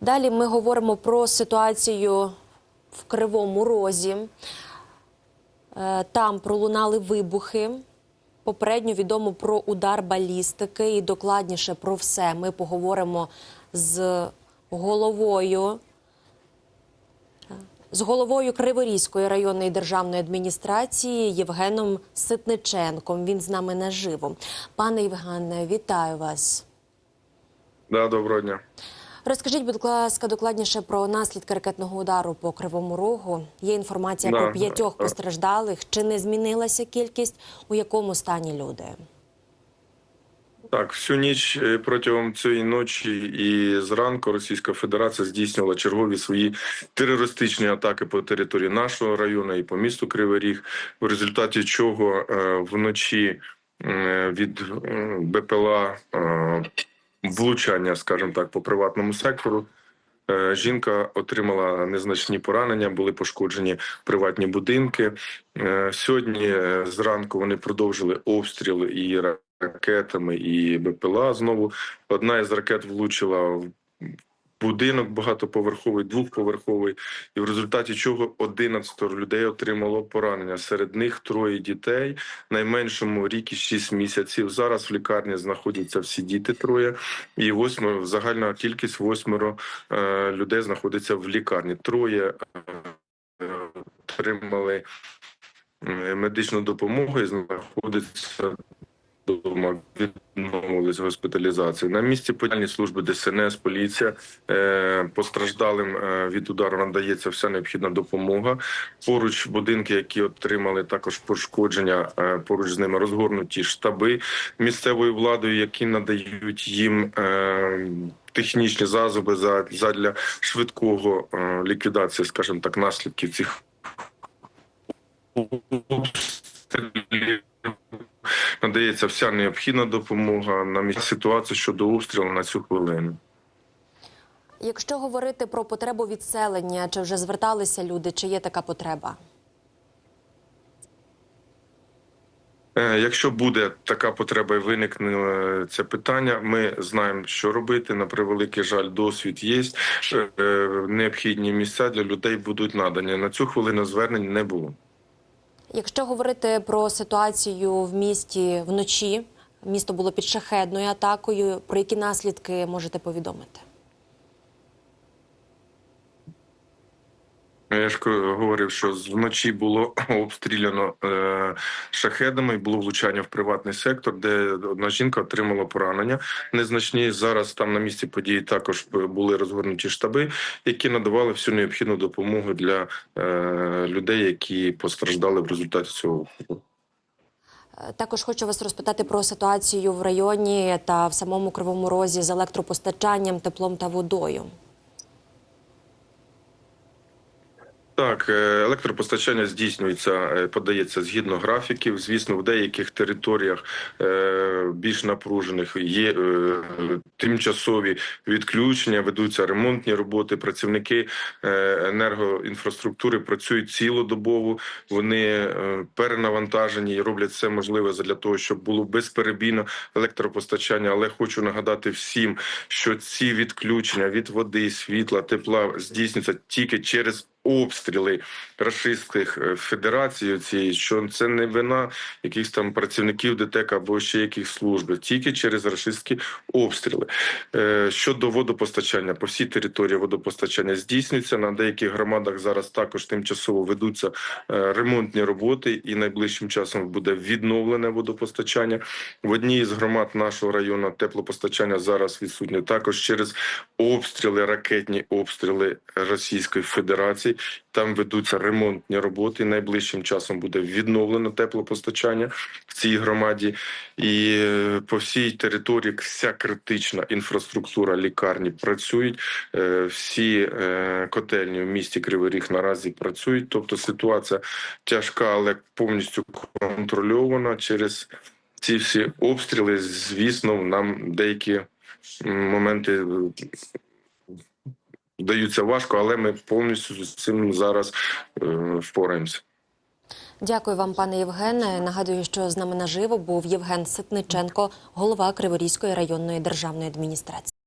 Далі ми говоримо про ситуацію в Кривому Розі. Е, Там пролунали вибухи. Попередньо відомо про удар балістики і докладніше про все. Ми поговоримо з головою. З головою Криворізької районної державної адміністрації Євгеном Ситниченком. Він з нами наживо. Пане Євгене, вітаю вас. Да, доброго дня. Розкажіть, будь ласка, докладніше про наслідки ракетного удару по Кривому Рогу. Є інформація Да, про п'ятьох постраждалих. Чи не змінилася кількість? У якому стані люди? Так, всю ніч е, протягом цієї ночі і зранку Російська Федерація здійснювала чергові свої терористичні атаки по території нашого району і по місту Кривий Ріг, в результаті чого е, вночі е, від БПЛА влучання, скажімо так, по приватному сектору. Е, Жінка отримала незначні поранення, були пошкоджені приватні будинки. Е, Сьогодні е, зранку вони продовжили обстріли і ракетами, і БПЛА. Знову одна із ракет влучила в будинок багатоповерховий, двохповерховий, і в результаті чого 11 людей отримало поранення. Серед них троє дітей, найменшому рік і 6 місяців. Зараз в лікарні знаходяться всі діти троє, і восьмеро загальна кількість восьмеро е, людей знаходиться в лікарні. Троє е, отримали медичну допомогу і знаходяться вдома відмовились госпіталізації. На місці подільні служби ДСНС, поліція е, постраждалим е, від удару надається вся необхідна допомога. Поруч будинки, які отримали також пошкодження, е, поруч з ними розгорнуті штаби місцевою владою, які надають їм. Технічні засоби за задля швидкого ліквідації, скажімо так, наслідків цих обстрілів. Надається вся необхідна допомога на місці ситуації щодо обстрілу на цю хвилину. Якщо говорити про потребу відселення, чи вже зверталися люди, чи є така потреба? Е, Якщо буде така потреба і виникне е, це питання, ми знаємо, що робити. На превеликий жаль, досвід є. Е, Необхідні місця для людей будуть надані. На цю хвилину звернень не було. Якщо говорити про ситуацію в місті вночі, місто було під шахедною атакою. Про які наслідки можете повідомити? Я ж говорив, що вночі було обстріляно е, шахедами, було влучання в приватний сектор, де одна жінка отримала поранення незначні. Зараз там на місці події також були розгорнуті штаби, які надавали всю необхідну допомогу для е, людей, які постраждали в результаті цього. Е, Також хочу вас розпитати про ситуацію в районі та в самому Кривому Розі з електропостачанням, теплом та водою. Так, е, електропостачання здійснюється, е, подається згідно графіків. Звісно, в деяких територіях е, більш напружених є тимчасові відключення, ведуться ремонтні роботи. Працівники енергоінфраструктури працюють цілодобово. Вони перенавантажені і роблять все можливе для того, щоб було безперебійно електропостачання. Але хочу нагадати всім, що ці відключення від води, світла, тепла здійснюються тільки через обстріли рашистських е, федерацій цієї, що це не вина якихось там працівників ДТЕК або ще яких служб, тільки через рашистські обстріли. Е, Щодо водопостачання, по всій території водопостачання здійснюється. На деяких громадах зараз також тимчасово ведуться е, ремонтні роботи, і найближчим часом буде відновлене водопостачання. В одній із громад нашого району теплопостачання зараз відсутнє також через обстріли, ракетні обстріли Російської Федерації. Там ведуться ремонтні роботи. Найближчим часом буде відновлено теплопостачання в цій громаді, і е, по всій території вся критична інфраструктура лікарні працюють. Е, Всі е, котельні в місті Кривий Ріг наразі працюють. Тобто ситуація тяжка, але повністю контрольована через ці всі обстріли. Звісно, нам деякі моменти даються важко, але ми повністю з цим зараз е, впораємося. Дякую вам, пане Євгене. Нагадую, що з нами наживо був Євген Ситниченко, голова Криворізької районної державної адміністрації.